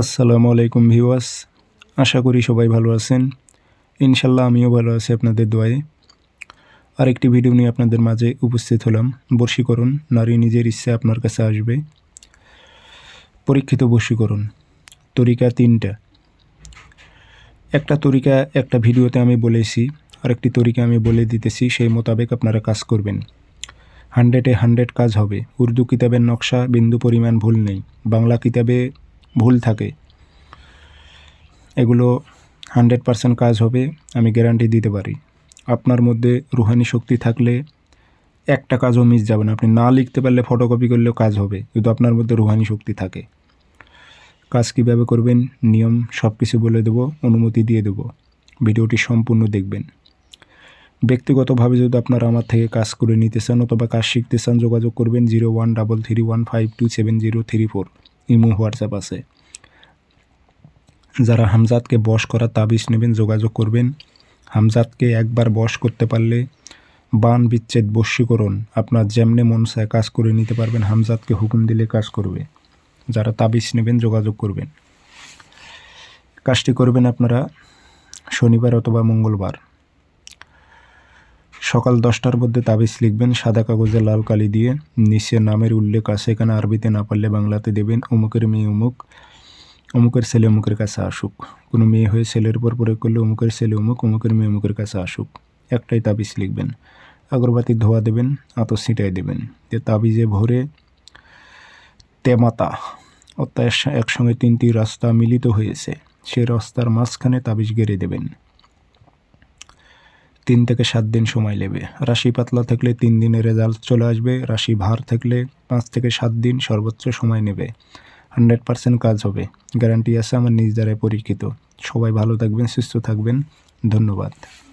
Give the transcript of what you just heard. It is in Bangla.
আসসালামু আলাইকুম ভিওয়াস আশা করি সবাই ভালো আছেন। ইনশাল্লাহ আমিও ভালো আছি আপনাদের দোয়ায়। আরেকটি ভিডিও নিয়ে আপনাদের মাঝে উপস্থিত হলাম। বর্ষীকরণ, নারী নিজের ইচ্ছে আপনার কাছে আসবে। পরীক্ষিত বর্ষীকরণ, তরিকা তিনটা। একটা তরিকা, একটা ভিডিওতে আমি বলেছি, আরেকটি তরিকা আমি বলে দিতেছি, সেই মোতাবেক আপনারা কাজ করবেন। হান্ড্রেডে হান্ড্রেড কাজ হবে। উর্দু কিতাবের নকশা, বিন্দু পরিমাণ ভুল নেই। বাংলা কিতাবে ভুল থাকে। এগুলো হান্ড্রেড পারসেন্ট কাজ হবে, আমি গ্যারান্টি দিতে পারি। আপনার মধ্যে রুহানি শক্তি থাকলে একটা কাজও মিস যাবে না। আপনি না লিখতে পারলে ফটোকপি করলেও কাজ হবে যদি আপনার মধ্যে রুহানি শক্তি থাকে। কাজ কীভাবে করবেন, নিয়ম সব কিছু বলে দেবো, অনুমতি দিয়ে দেবো। ভিডিওটি সম্পূর্ণ দেখবেন। ব্যক্তিগতভাবে যদি আপনারা আমার থেকে কাজ করে নিতে চান অথবা কাজ শিখতে চান, যোগাযোগ করবেন zero one double three one five two seven zero three four. Imo WhatsApp আছে। যারা হামজাদকে বশ করা তাবিজ নেবেন, যোগাযোগ করবেন। হামজাদকে একবার বশ করতে পারলে বান বিচ্ছেদ বশীকরণ আপনার যেমনে মন চায় কাজ করে নিতে পারবেন, হামজাদকে হুকুম দিলে কাজ করবে। যারা তাবিজ নেবেন, যোগাযোগ করবেন। কাজটি করবেন আপনারা শনিবার অথবা মঙ্গলবার। সকাল দশটার মধ্যে তাবিজ লিখবেন, সাদা কাগজে লাল কালি দিয়ে। নিচে নামের উল্লেখ আছে, এখানে আরবিতে না পারলে বাংলাতে দেবেন, অমুকের মেয়ে অমুক, অমুকের ছেলে অমুকের কাছে আসুক। কোনো মেয়ে হয়ে ছেলের পর প্রয়োগ করলে, অমুকের ছেলে অমুক, অমুকের মেয়ে অমুকের কাছে আসুক। একটাই তাবিজ লিখবেন। আগরবাতি ধোয়া দেবেন, আতর ছিটাই দেবেন। যে তাবিজে ভরে তেমাতা, অর্থাৎ একসঙ্গে তিনটি রাস্তা মিলিত হয়েছে সেই রাস্তার মাঝখানে তাবিজ গেড়ে দেবেন। তিন থেকে সাত দিন সময় নেবে। রাশি পাতলা থাকলে তিন দিনে রেজাল্ট চলে আসবে, রাশি ভার থাকলে পাঁচ থেকে সাত দিন সর্বোচ্চ সময় নেবে। হান্ড্রেড পার্সেন্ট কাজ হবে গ্যারান্টি আছে আমার নিজ দ্বারাই পরীক্ষিত। সবাই ভালো থাকবেন, সুস্থ থাকবেন, ধন্যবাদ।